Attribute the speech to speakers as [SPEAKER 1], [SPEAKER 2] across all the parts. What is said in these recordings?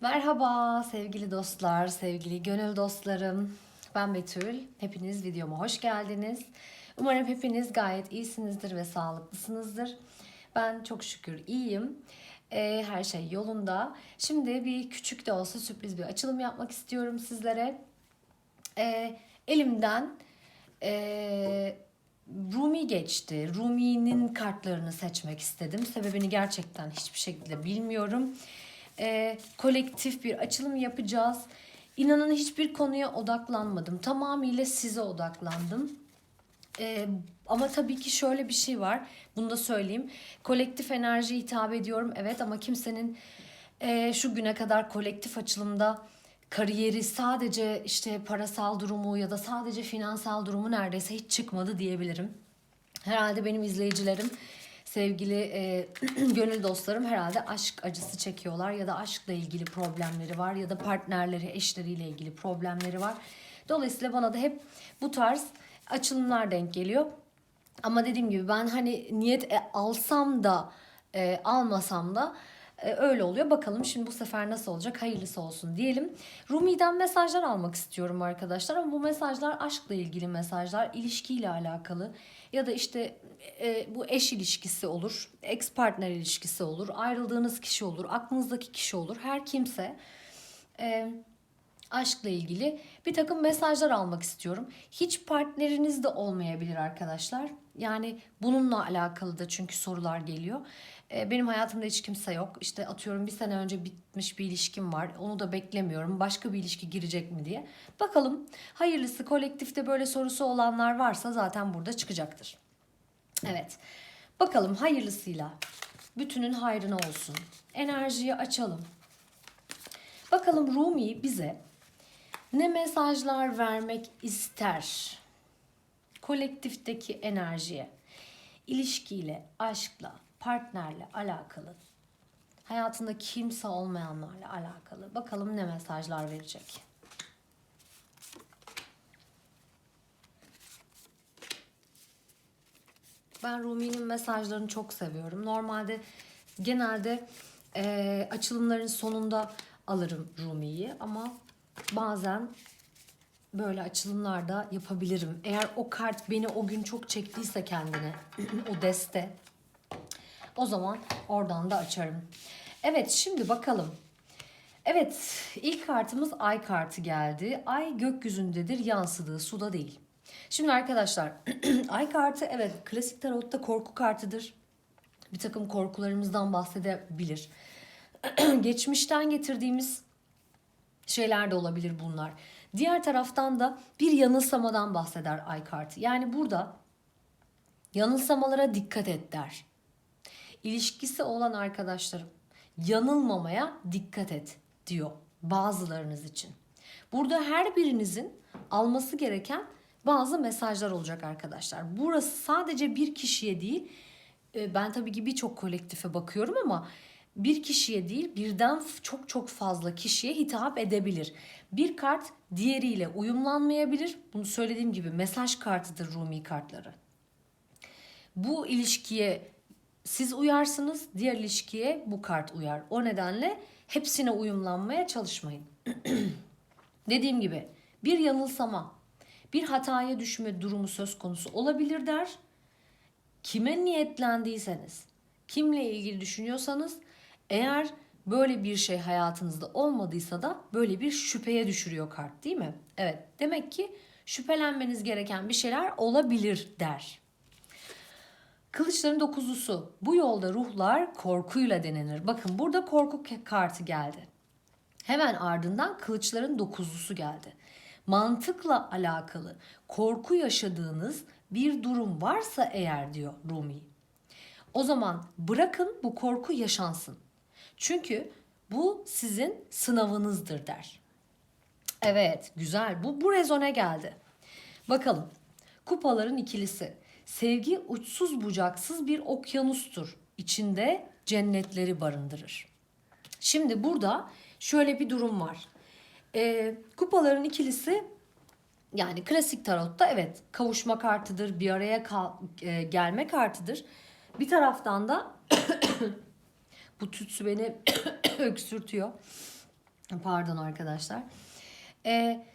[SPEAKER 1] Merhaba sevgili dostlar, sevgili gönül dostlarım. Ben Betül. Hepiniz videoma hoş geldiniz. Umarım hepiniz gayet iyisinizdir ve sağlıklısınızdır. Ben çok şükür iyiyim. Ee, her şey yolunda. Şimdi bir küçük de olsa sürpriz bir açılım yapmak istiyorum sizlere. Ee, elimden ee, Rumi geçti. Rumi'nin kartlarını seçmek istedim. Sebebini gerçekten hiçbir şekilde bilmiyorum. Ee, kolektif bir açılım yapacağız. İnanın hiçbir konuya odaklanmadım. Tamamıyla size odaklandım. Ee, ama tabii ki şöyle bir şey var. Bunu da söyleyeyim. Kolektif enerji hitap ediyorum. Evet ama kimsenin e, şu güne kadar kolektif açılımda kariyeri sadece işte parasal durumu ya da sadece finansal durumu neredeyse hiç çıkmadı diyebilirim. Herhalde benim izleyicilerim, sevgili e, gönül dostlarım herhalde aşk acısı çekiyorlar ya da aşkla ilgili problemleri var ya da partnerleri, eşleriyle ilgili problemleri var. Dolayısıyla bana da hep bu tarz açılımlar denk geliyor. Ama dediğim gibi ben hani niyet e, alsam da e, almasam da e, öyle oluyor. Bakalım şimdi bu sefer nasıl olacak? Hayırlısı olsun diyelim. Rumi'den mesajlar almak istiyorum arkadaşlar ama bu mesajlar aşkla ilgili mesajlar, ilişkiyle alakalı ya da işte e, bu eş ilişkisi olur, ex partner ilişkisi olur, ayrıldığınız kişi olur, aklınızdaki kişi olur. Her kimse e, aşkla ilgili bir takım mesajlar almak istiyorum. Hiç partneriniz de olmayabilir arkadaşlar. Yani bununla alakalı da çünkü sorular geliyor. Ee, Benim hayatımda hiç kimse yok. İşte atıyorum bir sene önce bitmiş bir ilişkim var. Onu da beklemiyorum. Başka bir ilişki girecek mi diye. Bakalım hayırlısı kolektifte böyle sorusu olanlar varsa zaten burada çıkacaktır. Evet. Bakalım hayırlısıyla. Bütünün hayrına olsun. Enerjiyi açalım. Bakalım Rumi bize ne mesajlar vermek ister? Kolektifteki enerjiye, ilişkiyle, aşkla, partnerle alakalı, hayatında kimse olmayanlarla alakalı. Bakalım ne mesajlar verecek. Ben Rumi'nin mesajlarını çok seviyorum. Normalde genelde eee, açılımların sonunda alırım Rumi'yi ama bazen böyle açılımlarda yapabilirim. Eğer o kart beni o gün çok çektiyse kendine o deste o zaman oradan da açarım. Evet şimdi bakalım. Evet ilk kartımız ay kartı geldi. Ay gökyüzündedir yansıdığı suda değil. Şimdi arkadaşlar ay kartı evet klasik tarotta korku kartıdır. Bir takım korkularımızdan bahsedebilir. Geçmişten getirdiğimiz şeyler de olabilir bunlar. Diğer taraftan da bir yanılsamadan bahseder ay kartı. Yani burada yanılsamalara dikkat et der. İlişkisi olan arkadaşlarım yanılmamaya dikkat et diyor bazılarınız için. Burada her birinizin alması gereken bazı mesajlar olacak arkadaşlar. Burası sadece bir kişiye değil, e, ben tabii ki birçok kolektife bakıyorum ama bir kişiye değil birden çok çok fazla kişiye hitap edebilir. Bir kart diğeriyle uyumlanmayabilir. Bunu söylediğim gibi mesaj kartıdır Rumi kartları. Bu ilişkiye siz uyarsınız, diğer ilişkiye bu kart uyar. O nedenle hepsine uyumlanmaya çalışmayın. Dediğim gibi bir yanılsama, bir hataya düşme durumu söz konusu olabilir der. Kime niyetlendiyseniz, kimle ilgili düşünüyorsanız eğer böyle bir şey hayatınızda olmadıysa da böyle bir şüpheye düşürüyor kart değil mi? Evet demek ki şüphelenmeniz gereken bir şeyler olabilir der. Kılıçların dokuzlusu. Bu yolda ruhlar korkuyla denenir. Bakın burada korku kartı geldi. Hemen ardından kılıçların dokuzlusu geldi. Mantıkla alakalı korku yaşadığınız bir durum varsa eğer diyor Rumi. O zaman bırakın bu korku yaşansın. Çünkü bu sizin sınavınızdır der. Evet, güzel. Bu bu rezone geldi. Bakalım. Kupaların ikilisi. Sevgi uçsuz bucaksız bir okyanustur. İçinde cennetleri barındırır. Şimdi burada şöyle bir durum var. Ee, kupaların ikilisi yani klasik tarotta evet kavuşma kartıdır, bir araya kal- e, gelme kartıdır. Bir taraftan da bu tütsü beni öksürtüyor. Pardon arkadaşlar. Ee,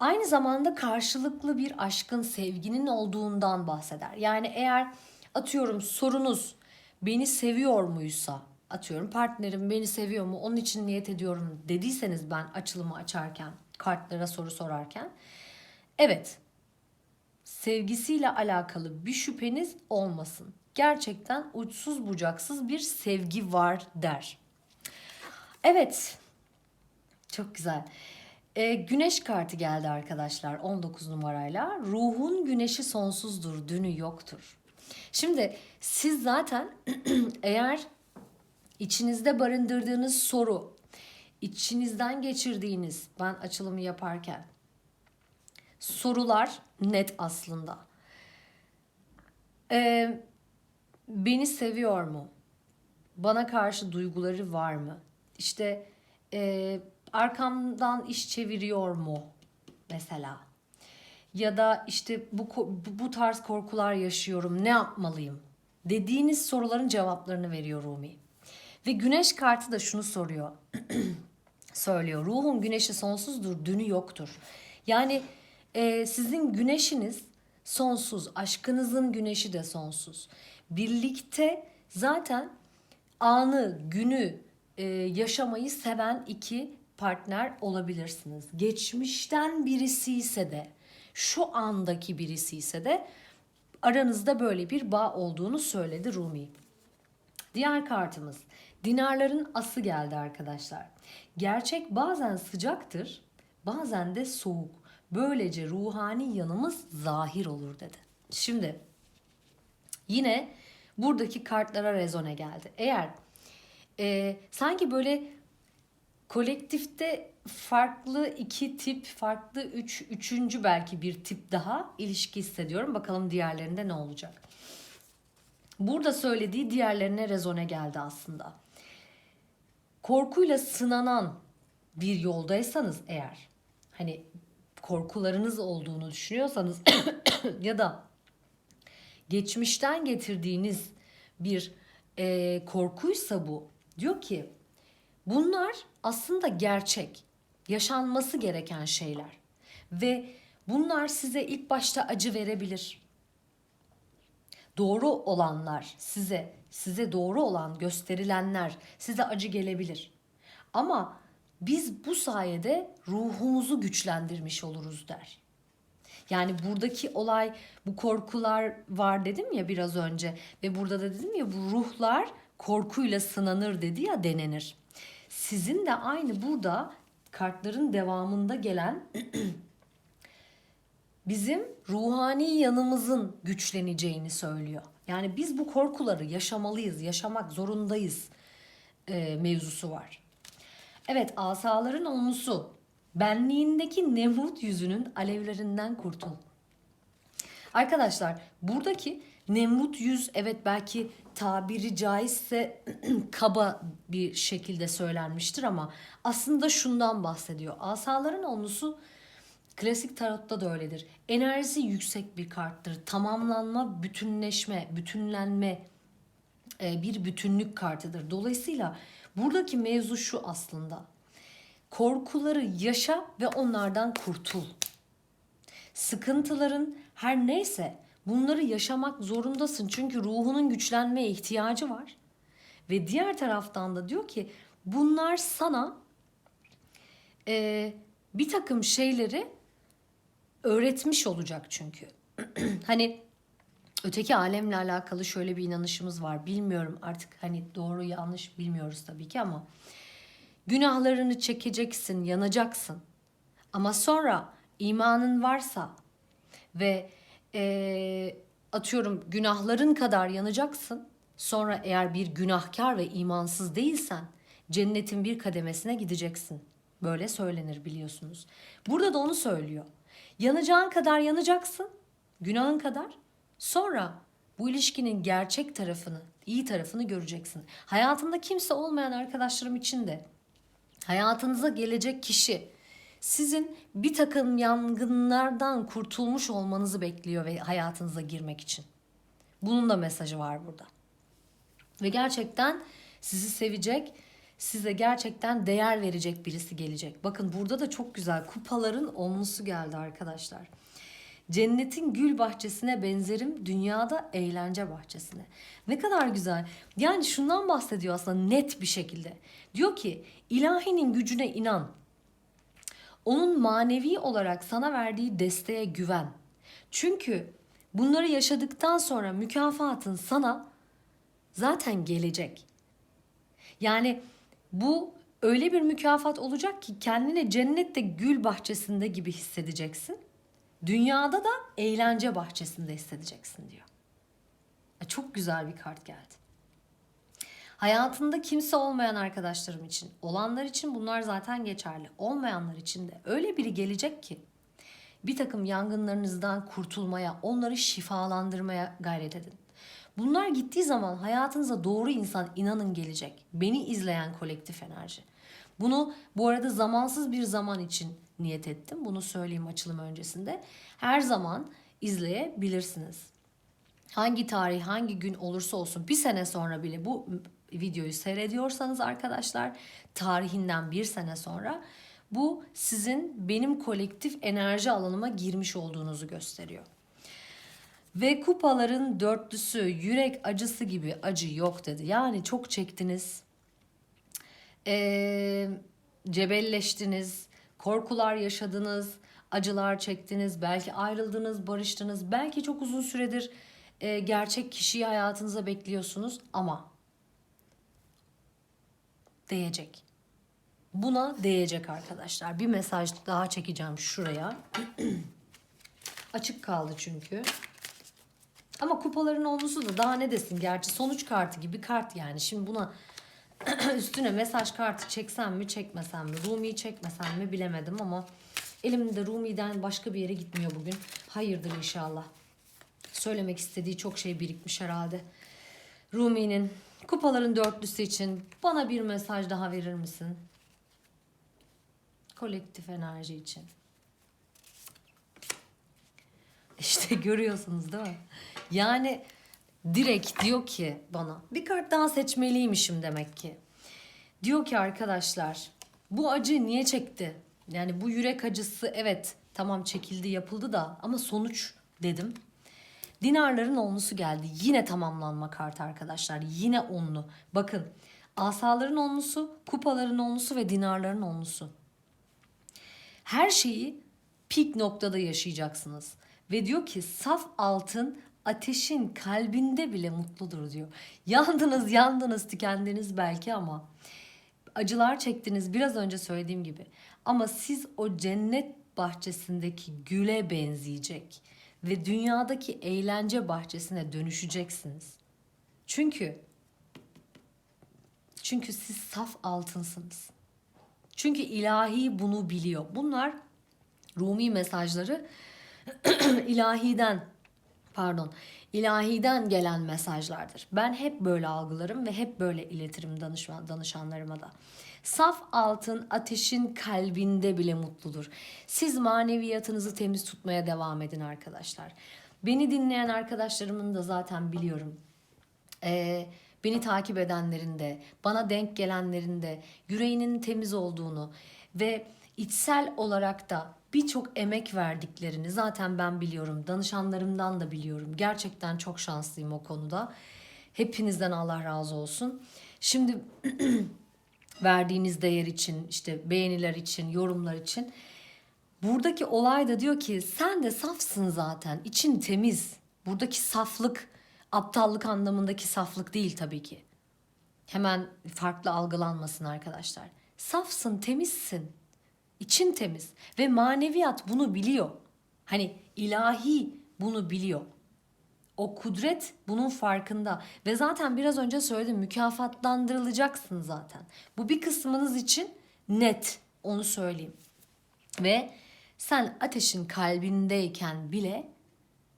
[SPEAKER 1] aynı zamanda karşılıklı bir aşkın, sevginin olduğundan bahseder. Yani eğer atıyorum sorunuz beni seviyor muysa, atıyorum partnerim beni seviyor mu, onun için niyet ediyorum dediyseniz ben açılımı açarken, kartlara soru sorarken, evet sevgisiyle alakalı bir şüpheniz olmasın. Gerçekten uçsuz bucaksız bir sevgi var der. Evet. Çok güzel. Ee, güneş kartı geldi arkadaşlar 19 numarayla. Ruhun güneşi sonsuzdur, dünü yoktur. Şimdi siz zaten eğer içinizde barındırdığınız soru, içinizden geçirdiğiniz ben açılımı yaparken sorular net aslında. Ee, beni seviyor mu? Bana karşı duyguları var mı? İşte e, arkamdan iş çeviriyor mu? Mesela. Ya da işte bu bu tarz korkular yaşıyorum. Ne yapmalıyım? Dediğiniz soruların cevaplarını veriyor Rumi. Ve güneş kartı da şunu soruyor. söylüyor. Ruhun güneşi sonsuzdur, dünü yoktur. Yani e, sizin güneşiniz sonsuz, aşkınızın güneşi de sonsuz. Birlikte zaten anı, günü e, yaşamayı seven iki partner olabilirsiniz. Geçmişten birisi ise de, şu andaki birisi ise de aranızda böyle bir bağ olduğunu söyledi Rumi. Diğer kartımız dinarların ası geldi arkadaşlar. Gerçek bazen sıcaktır, bazen de soğuk. Böylece ruhani yanımız zahir olur dedi. Şimdi yine buradaki kartlara rezone geldi. Eğer e, sanki böyle kolektifte farklı iki tip, farklı üç, üçüncü belki bir tip daha ilişki hissediyorum. Bakalım diğerlerinde ne olacak. Burada söylediği diğerlerine rezone geldi aslında. Korkuyla sınanan bir yoldaysanız eğer, hani korkularınız olduğunu düşünüyorsanız ya da geçmişten getirdiğiniz bir e, korkuysa bu, diyor ki bunlar aslında gerçek, yaşanması gereken şeyler ve bunlar size ilk başta acı verebilir doğru olanlar size, size doğru olan gösterilenler size acı gelebilir. Ama biz bu sayede ruhumuzu güçlendirmiş oluruz der. Yani buradaki olay bu korkular var dedim ya biraz önce ve burada da dedim ya bu ruhlar korkuyla sınanır dedi ya denenir. Sizin de aynı burada kartların devamında gelen bizim ruhani yanımızın güçleneceğini söylüyor. Yani biz bu korkuları yaşamalıyız, yaşamak zorundayız e, mevzusu var. Evet asaların onlusu benliğindeki Nemrut yüzünün alevlerinden kurtul. Arkadaşlar buradaki Nemrut yüz evet belki tabiri caizse kaba bir şekilde söylenmiştir ama aslında şundan bahsediyor. Asaların onlusu Klasik tarotta da öyledir. Enerjisi yüksek bir karttır. Tamamlanma, bütünleşme, bütünlenme e, bir bütünlük kartıdır. Dolayısıyla buradaki mevzu şu aslında. Korkuları yaşa ve onlardan kurtul. Sıkıntıların her neyse bunları yaşamak zorundasın. Çünkü ruhunun güçlenmeye ihtiyacı var. Ve diğer taraftan da diyor ki bunlar sana e, bir takım şeyleri öğretmiş olacak çünkü. hani öteki alemle alakalı şöyle bir inanışımız var. Bilmiyorum artık hani doğru yanlış bilmiyoruz tabii ki ama günahlarını çekeceksin, yanacaksın. Ama sonra imanın varsa ve e, atıyorum günahların kadar yanacaksın. Sonra eğer bir günahkar ve imansız değilsen cennetin bir kademesine gideceksin. Böyle söylenir biliyorsunuz. Burada da onu söylüyor. Yanacağın kadar yanacaksın. Günahın kadar. Sonra bu ilişkinin gerçek tarafını, iyi tarafını göreceksin. Hayatında kimse olmayan arkadaşlarım için de hayatınıza gelecek kişi sizin bir takım yangınlardan kurtulmuş olmanızı bekliyor ve hayatınıza girmek için. Bunun da mesajı var burada. Ve gerçekten sizi sevecek, size gerçekten değer verecek birisi gelecek. Bakın burada da çok güzel kupaların onlusu geldi arkadaşlar. Cennetin gül bahçesine benzerim, dünyada eğlence bahçesine. Ne kadar güzel. Yani şundan bahsediyor aslında net bir şekilde. Diyor ki ilahinin gücüne inan. Onun manevi olarak sana verdiği desteğe güven. Çünkü bunları yaşadıktan sonra mükafatın sana zaten gelecek. Yani bu öyle bir mükafat olacak ki kendini cennette gül bahçesinde gibi hissedeceksin. Dünyada da eğlence bahçesinde hissedeceksin diyor. Çok güzel bir kart geldi. Hayatında kimse olmayan arkadaşlarım için, olanlar için bunlar zaten geçerli. Olmayanlar için de öyle biri gelecek ki bir takım yangınlarınızdan kurtulmaya, onları şifalandırmaya gayret edin. Bunlar gittiği zaman hayatınıza doğru insan inanın gelecek. Beni izleyen kolektif enerji. Bunu bu arada zamansız bir zaman için niyet ettim. Bunu söyleyeyim açılım öncesinde. Her zaman izleyebilirsiniz. Hangi tarih, hangi gün olursa olsun bir sene sonra bile bu videoyu seyrediyorsanız arkadaşlar tarihinden bir sene sonra bu sizin benim kolektif enerji alanıma girmiş olduğunuzu gösteriyor. Ve kupaların dörtlüsü yürek acısı gibi acı yok dedi. Yani çok çektiniz. Ee, cebelleştiniz. Korkular yaşadınız. Acılar çektiniz. Belki ayrıldınız, barıştınız. Belki çok uzun süredir e, gerçek kişiyi hayatınıza bekliyorsunuz. Ama değecek. Buna değecek arkadaşlar. Bir mesaj daha çekeceğim şuraya. Açık kaldı çünkü. Ama kupaların olması da daha ne desin gerçi sonuç kartı gibi kart yani. Şimdi buna üstüne mesaj kartı çeksem mi çekmesem mi Rumi'yi çekmesem mi bilemedim ama elimde Rumi'den başka bir yere gitmiyor bugün. Hayırdır inşallah. Söylemek istediği çok şey birikmiş herhalde. Rumi'nin kupaların dörtlüsü için bana bir mesaj daha verir misin? Kolektif enerji için. İşte görüyorsunuz değil mi? Yani direkt diyor ki bana bir kart daha seçmeliymişim demek ki. Diyor ki arkadaşlar bu acı niye çekti? Yani bu yürek acısı evet tamam çekildi yapıldı da ama sonuç dedim. Dinarların onlusu geldi. Yine tamamlanma kartı arkadaşlar. Yine onlu. Bakın asaların onlusu, kupaların onlusu ve dinarların onlusu. Her şeyi pik noktada yaşayacaksınız. Ve diyor ki saf altın ateşin kalbinde bile mutludur diyor. Yandınız yandınız tükendiniz belki ama acılar çektiniz biraz önce söylediğim gibi. Ama siz o cennet bahçesindeki güle benzeyecek ve dünyadaki eğlence bahçesine dönüşeceksiniz. Çünkü çünkü siz saf altınsınız. Çünkü ilahi bunu biliyor. Bunlar Rumi mesajları ilahiden pardon ilahiden gelen mesajlardır. Ben hep böyle algılarım ve hep böyle iletirim danışman, danışanlarıma da. Saf altın ateşin kalbinde bile mutludur. Siz maneviyatınızı temiz tutmaya devam edin arkadaşlar. Beni dinleyen arkadaşlarımın da zaten biliyorum. Ee, beni takip edenlerin de, bana denk gelenlerin de yüreğinin temiz olduğunu ve içsel olarak da birçok emek verdiklerini zaten ben biliyorum. Danışanlarımdan da biliyorum. Gerçekten çok şanslıyım o konuda. Hepinizden Allah razı olsun. Şimdi verdiğiniz değer için, işte beğeniler için, yorumlar için buradaki olay da diyor ki sen de safsın zaten. için temiz. Buradaki saflık aptallık anlamındaki saflık değil tabii ki. Hemen farklı algılanmasın arkadaşlar. Safsın, temizsin. İçin temiz ve maneviyat bunu biliyor. Hani ilahi bunu biliyor. O kudret bunun farkında ve zaten biraz önce söyledim mükafatlandırılacaksın zaten. Bu bir kısmınız için net onu söyleyeyim. Ve sen ateşin kalbindeyken bile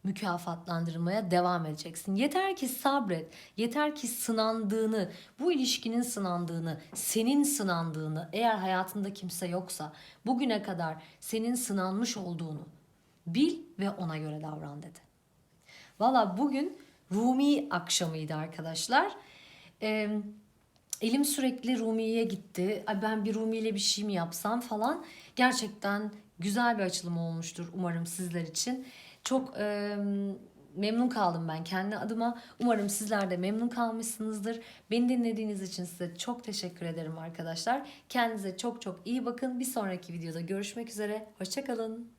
[SPEAKER 1] mükafatlandırmaya devam edeceksin. Yeter ki sabret, yeter ki sınandığını, bu ilişkinin sınandığını, senin sınandığını, eğer hayatında kimse yoksa bugüne kadar senin sınanmış olduğunu bil ve ona göre davran dedi. Valla bugün Rumi akşamıydı arkadaşlar. Ee, elim sürekli Rumi'ye gitti. Ay ben bir Rumi ile bir şey mi yapsam falan. Gerçekten güzel bir açılım olmuştur umarım sizler için. Çok e, memnun kaldım ben kendi adıma. Umarım sizler de memnun kalmışsınızdır. Beni dinlediğiniz için size çok teşekkür ederim arkadaşlar. Kendinize çok çok iyi bakın. Bir sonraki videoda görüşmek üzere. Hoşçakalın.